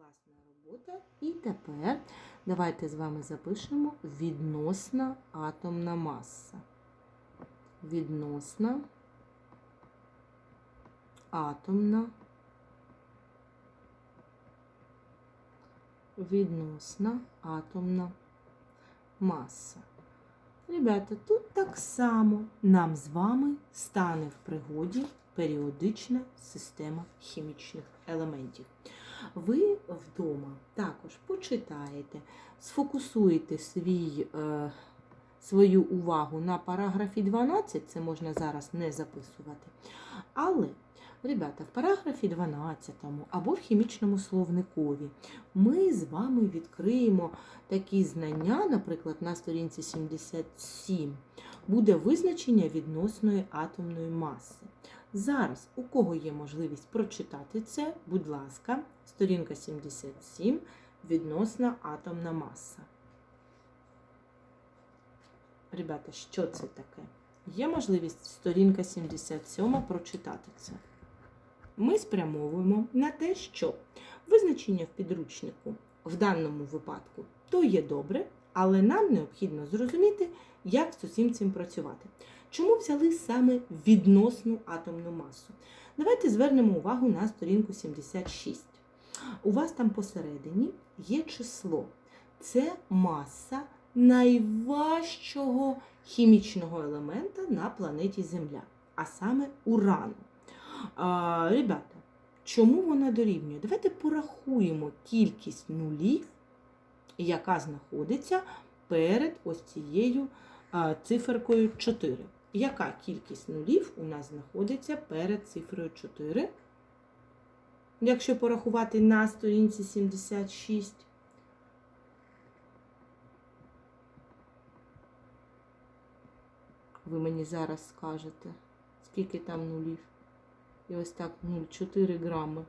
Класна робота. І тепер давайте з вами запишемо відносна атомна маса. Відносна атомна. Відносна атомна маса. Ребята, тут так само нам з вами стане в пригоді періодична система хімічних елементів. Ви вдома також почитаєте, сфокусуєте свій, е, свою увагу на параграфі 12, це можна зараз не записувати. Але, ребята, в параграфі 12 або в хімічному словникові ми з вами відкриємо такі знання, наприклад, на сторінці 77 буде визначення відносної атомної маси. Зараз, у кого є можливість прочитати це, будь ласка, сторінка 77, відносна атомна маса. Ребята, що це таке? Є можливість сторінка 77 прочитати це. Ми спрямовуємо на те, що визначення в підручнику в даному випадку то є добре, але нам необхідно зрозуміти, як з усім цим працювати. Чому взяли саме відносну атомну масу? Давайте звернемо увагу на сторінку 76. У вас там посередині є число. Це маса найважчого хімічного елемента на планеті Земля, а саме урану. А, ребята, чому вона дорівнює? Давайте порахуємо кількість нулів, яка знаходиться перед ось цією циферкою 4. Яка кількість нулів у нас знаходиться перед цифрою 4? Якщо порахувати на сторінці 76. Ви мені зараз скажете, скільки там нулів. І ось так 0,4 грами.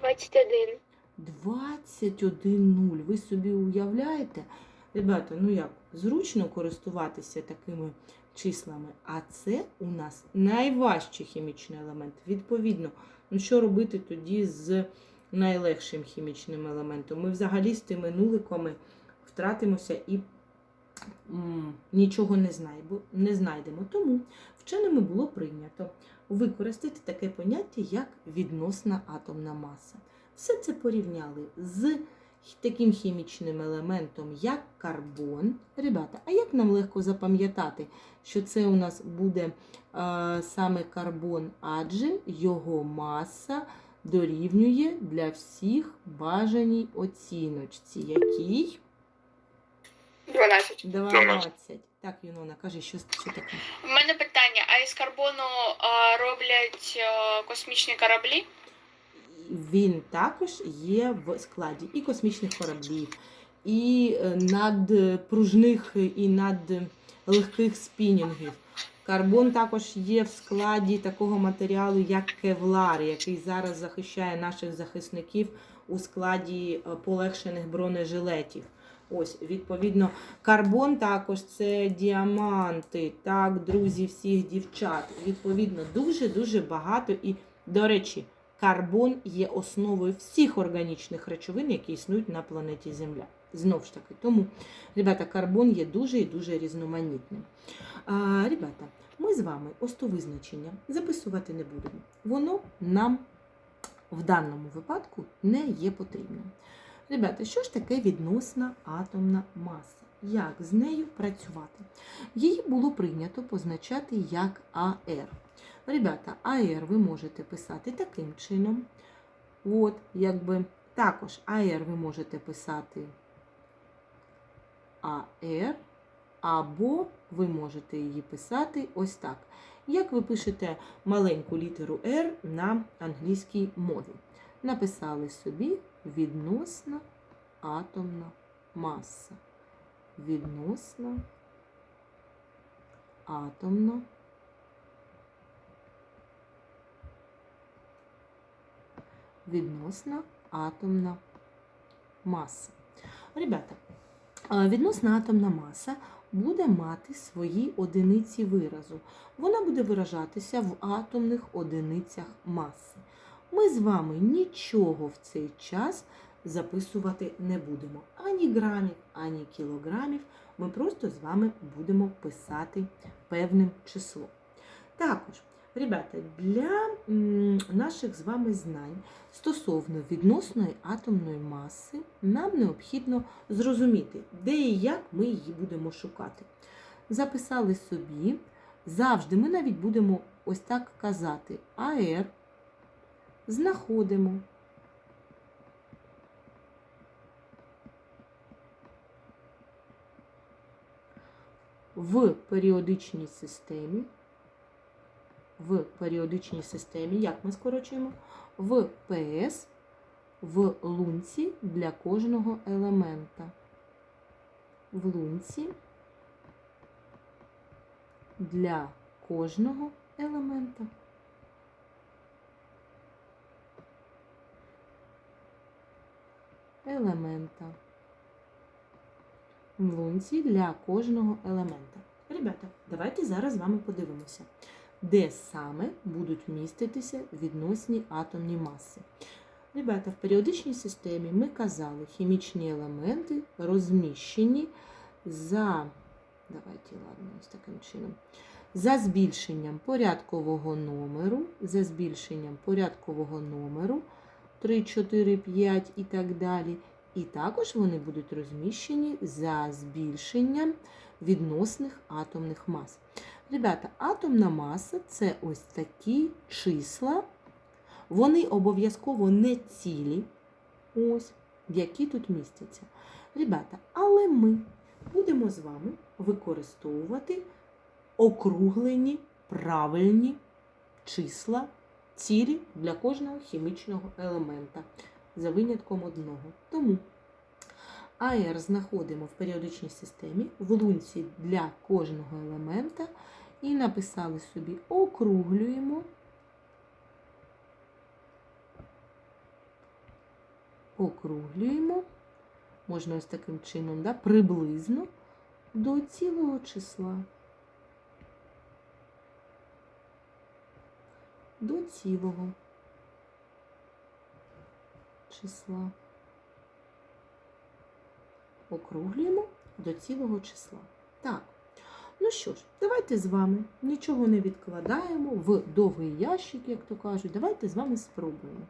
21. 21 нуль. Ви собі уявляєте? Ребята, ну як, зручно користуватися такими числами, а це у нас найважчий хімічний елемент. Відповідно, ну що робити тоді з найлегшим хімічним елементом? Ми взагалі з тими нуликами втратимося і нічого не знайдемо, не знайдемо. Тому вченими було прийнято використати таке поняття, як відносна атомна маса. Все це порівняли з таким хімічним елементом, як карбон. Ребята, а як нам легко запам'ятати, що це у нас буде е, саме карбон, адже його маса дорівнює для всіх бажаній оціночці, якій 12. 12. Так, Юнона, кажи, що, що таке? У мене питання: а із карбону а, роблять а, космічні кораблі? Він також є в складі і космічних кораблів, і е, надпружних і надлегких спінінгів. Карбон також є в складі такого матеріалу, як кевлар, який зараз захищає наших захисників у складі е, полегшених бронежилетів. Ось, відповідно, карбон також це діаманти, так, друзі, всіх дівчат. Відповідно, дуже-дуже багато. І, до речі, карбон є основою всіх органічних речовин, які існують на планеті Земля. Знову ж таки, тому, ребята, карбон є дуже і дуже різноманітним. А, ребята, ми з вами ось то визначення записувати не будемо. Воно нам в даному випадку не є потрібним. Ребята, що ж таке відносна атомна маса? Як з нею працювати? Її було прийнято позначати як АР. Ребята, АР ви можете писати таким чином. От, якби також АР ви можете писати АР, або ви можете її писати ось так. Як ви пишете маленьку літеру R на англійській мові? Написали собі відносна атомна маса. Відносна атомна відносна атомна маса. Ребята, відносна атомна маса буде мати свої одиниці виразу. Вона буде виражатися в атомних одиницях маси. Ми з вами нічого в цей час записувати не будемо. Ані грамів, ані кілограмів. Ми просто з вами будемо писати певним числом. Також, ребята, для наших з вами знань стосовно відносної атомної маси нам необхідно зрозуміти, де і як ми її будемо шукати. Записали собі, завжди ми навіть будемо ось так казати АР, знаходимо. В періодичній системі, в періодичній системі, як ми скорочуємо? В ПС в лунці для кожного елемента. В лунці для кожного елемента. Елемента. В лунці для кожного елемента. Ребята, давайте зараз з вами подивимося, де саме будуть міститися відносні атомні маси. Ребята, в періодичній системі ми казали, хімічні елементи розміщені за, давайте, ладно, ось таким чином, за збільшенням порядкового номеру, за збільшенням порядкового номеру 3, 4, 5 і так далі. І також вони будуть розміщені за збільшенням відносних атомних мас. Ребята, атомна маса це ось такі числа. Вони обов'язково не цілі, ось, які тут містяться. Ребята, але ми будемо з вами використовувати округлені правильні числа, цілі для кожного хімічного елемента, за винятком одного. Тому АР знаходимо в періодичній системі, в лунці для кожного елемента і написали собі округлюємо. округлюємо, можна ось таким чином, да, приблизно до цілого числа. До цілого числа. Округлюємо до цілого числа. Так. Що ж, давайте з вами нічого не відкладаємо в довгий ящик, як то кажуть. Давайте з вами спробуємо.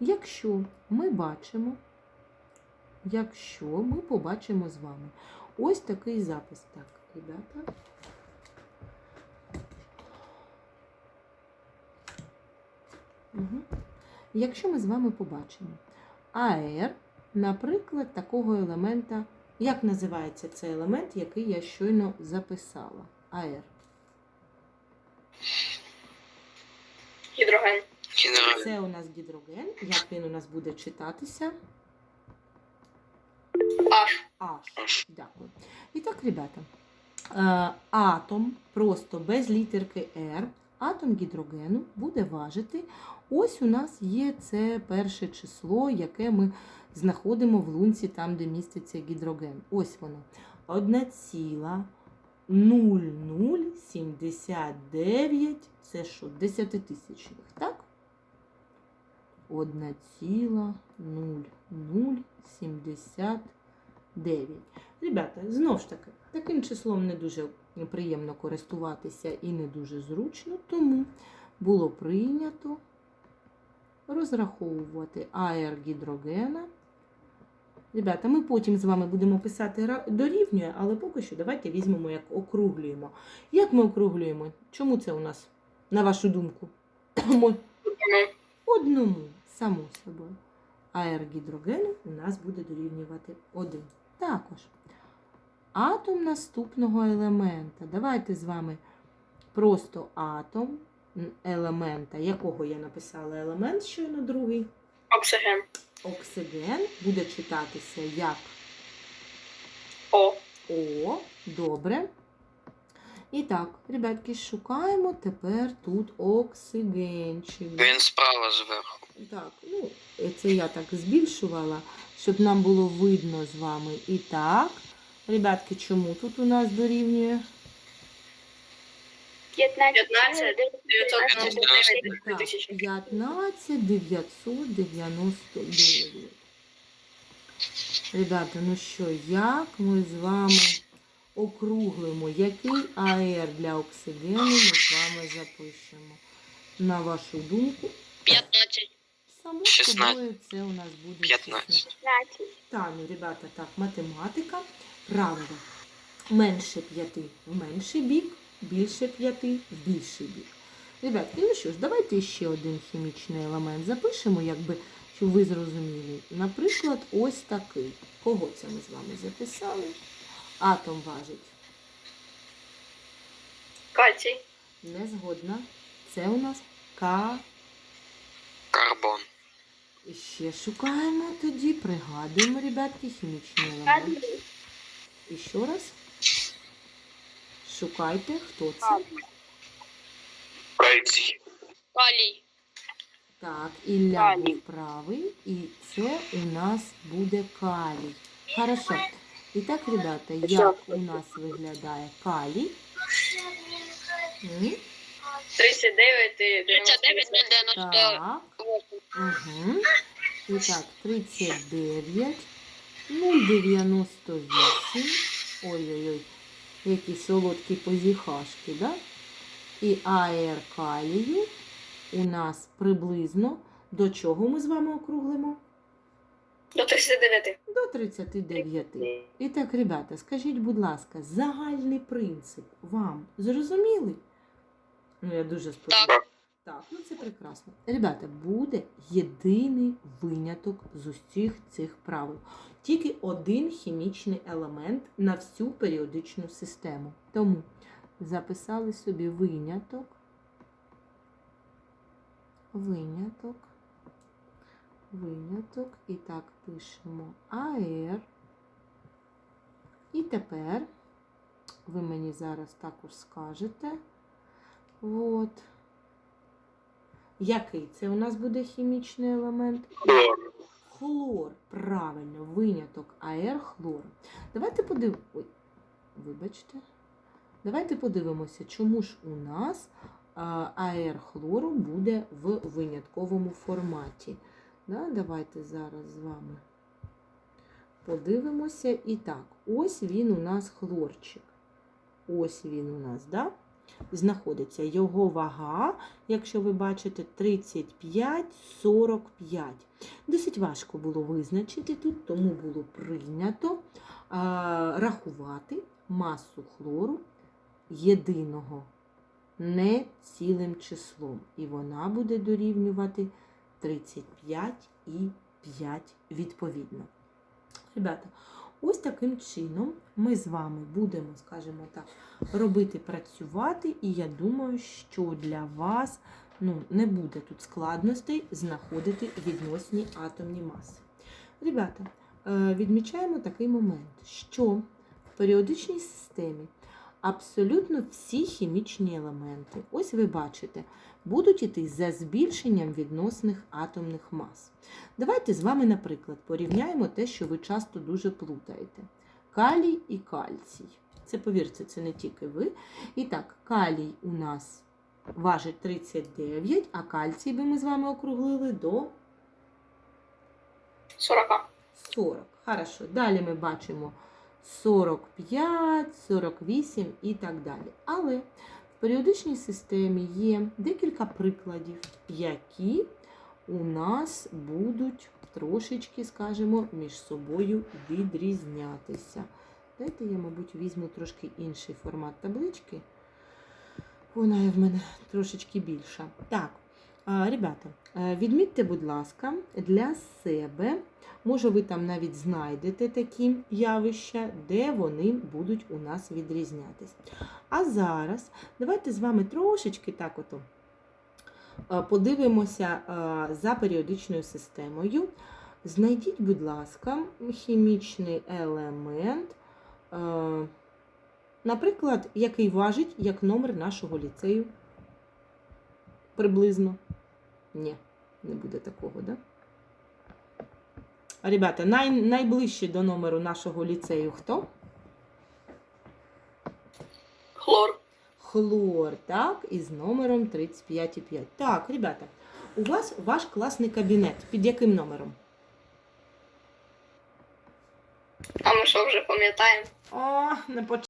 Якщо ми бачимо, якщо ми побачимо з вами ось такий запис. Так, ребята. Угу. Якщо ми з вами побачимо АР, наприклад, такого елемента, як називається цей елемент, який я щойно записала? АР. Гідроген. Це у нас гідроген. Як він у нас буде читатися? Аж. H. Дякую. І так, ребята, е, атом просто без літерки R, атом гідрогену буде важити. Ось у нас є це перше число, яке ми знаходимо в лунці, там, де міститься гідроген. Ось воно. 1,0079. Це що? Десятитисячних, так? 1,0079. Ребята, знову ж таки, таким числом не дуже приємно користуватися і не дуже зручно, тому було прийнято розраховувати АР гідрогена. Ребята, ми потім з вами будемо писати дорівнює, але поки що давайте візьмемо, як округлюємо. Як ми округлюємо? Чому це у нас, на вашу думку? Одному, само собою. АР гідрогену у нас буде дорівнювати 1. Також атом наступного елемента. Давайте з вами просто атом елемента, якого я написала елемент щойно другий. Оксиген. Оксиген буде читатися як О. О. Добре. І так, ребятки, шукаємо тепер тут оксигенчик. Він справа зверху. Так, ну, це я так збільшувала, щоб нам було видно з вами. І так, ребятки, чому тут у нас дорівнює? 15, 999 Так, тисячі. 15 999. Ребята, ну що, як ми з вами округлимо, який АР для оксигену ми з вами запишемо? На вашу думку, 15. само 16. собою це у нас буде 15. 16. Та, ну, ребята, так, математика, правило. Менше 5 в менший бік, більше 5 в більший бік. Ребятки, ну що ж, давайте ще один хімічний елемент запишемо, якби, щоб ви зрозуміли. Наприклад, ось такий. Кого це ми з вами записали? Атом важить. Кальцій. Не згодна. Це у нас К. Карбон. І Ще шукаємо тоді, пригадуємо, ребятки, хімічний елемент. І ще раз. Шукайте, хто це. Кальцій. Калій. Так, Ілля Калій. був правий, і це у нас буде калій. Хорошо. І так, ребята, як у нас виглядає калій? 39 і 39 98. Угу. І так, 39, 0,98. Ой-ой-ой, які солодкі позіхашки, да? І аер калію у нас приблизно до чого ми з вами округлимо? До 39. До 39. І так, ребята, скажіть, будь ласка, загальний принцип вам зрозумілий? Ну, я дуже сподіваюся. Так. Ну це прекрасно. Ребята, буде єдиний виняток з усіх цих правил. Тільки один хімічний елемент на всю періодичну систему. Тому записали собі виняток. Виняток. Виняток. І так пишемо АР. І тепер ви мені зараз також скажете. От. Який це у нас буде хімічний елемент? Хлор. Хлор. Правильно, виняток АР хлор. Давайте подивимося. Ой, вибачте. Давайте подивимося, чому ж у нас а, АР хлору буде в винятковому форматі. Да, давайте зараз з вами подивимося. І так, ось він у нас хлорчик. Ось він у нас, да? Знаходиться. Його вага, якщо ви бачите, 35-45. Досить важко було визначити тут, тому було прийнято рахувати масу хлору єдиного, не цілим числом. І вона буде дорівнювати 35 і 5 відповідно. Ребята, ось таким чином ми з вами будемо, скажімо так, робити працювати, і я думаю, що для вас ну, не буде тут складностей знаходити відносні атомні маси. Ребята, е, відмічаємо такий момент, що в періодичній системі абсолютно всі хімічні елементи, ось ви бачите, будуть іти за збільшенням відносних атомних мас. Давайте з вами, наприклад, порівняємо те, що ви часто дуже плутаєте: калій і кальцій. Це повірте, це не тільки ви. І так, калій у нас важить 39, а кальцій би ми з вами округлили до 40. 40. Хорошо. Далі ми бачимо 45, 48 і так далі. Але в періодичній системі є декілька прикладів, які у нас будуть трошечки, скажімо, між собою відрізнятися. Дайте я, мабуть, візьму трошки інший формат таблички. Вона в мене трошечки більша. Так, ребята, е, відмітьте, будь ласка, для себе, може, ви там навіть знайдете такі явища, де вони будуть у нас відрізнятись. А зараз давайте з вами трошечки так ото е, подивимося е, за періодичною системою. Знайдіть, будь ласка, хімічний елемент, е, наприклад, який важить як номер нашого ліцею. Приблизно. Ні, не буде такого, да? Ребята, най, найближче до номеру нашого ліцею хто? Хлор. хлор, так, із номером 35,5. Так, ребята, у вас ваш класний кабінет. Під яким номером? А ми що вже пам'ятаємо? О, не